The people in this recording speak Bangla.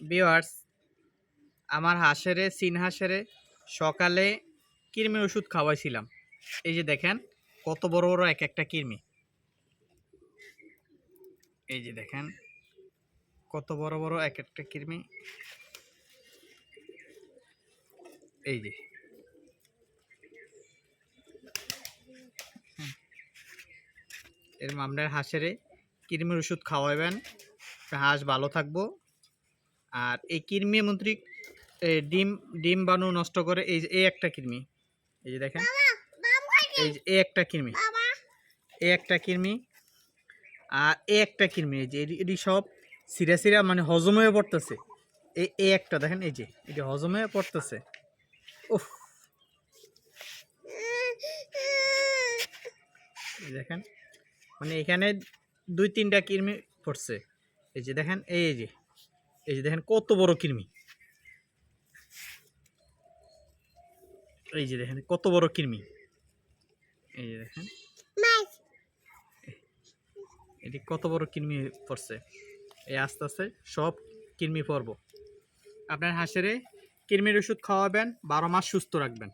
বিওয়ার্স আমার হাঁসেরে, সিন হাঁসেরে সকালে কৃমির ওষুধ খাওয়াইছিলাম। এই যে দেখেন, কত বড় বড় এক একটা কৃমি। এই যে দেখেন, কত বড় বড় এক একটা কৃমি। এই যে। এর আপনার হাঁসেরে কৃমির ওষুধ খাওয়াবেন হাঁস ভালো থাকব। আর এই কৃমি মন্ত্রী ডিম ডিম বানু নষ্ট করে এই এই একটা কৃমি। এই যে দেখেন এই যে এই একটা কৃমি। এই একটা কৃমি আর এই একটা কৃমি এই যে এটি- সব সিরা সিরা মানে হজম হয়ে পড়তেছে। এই এই একটা দেখেন এই যে এটি হজম হয়ে পড়তেছে। উফ। দেখেন মানে এখানে দুই তিনটা কৃমি পড়ছে। এই যে দেখেন এই যে। এই যে দেখেন কত বড় কৃমি। এই যে দেখেন কত বড় কৃমি। এই যে দেখেন। এটি কত বড় কৃমি পড়ছে। এই আস্তে আস্তে সব কৃমি পড়ব আপনার হাঁসেরে কৃমির ওষুধ খাওয়াবেন বারো মাস সুস্থ রাখবেন।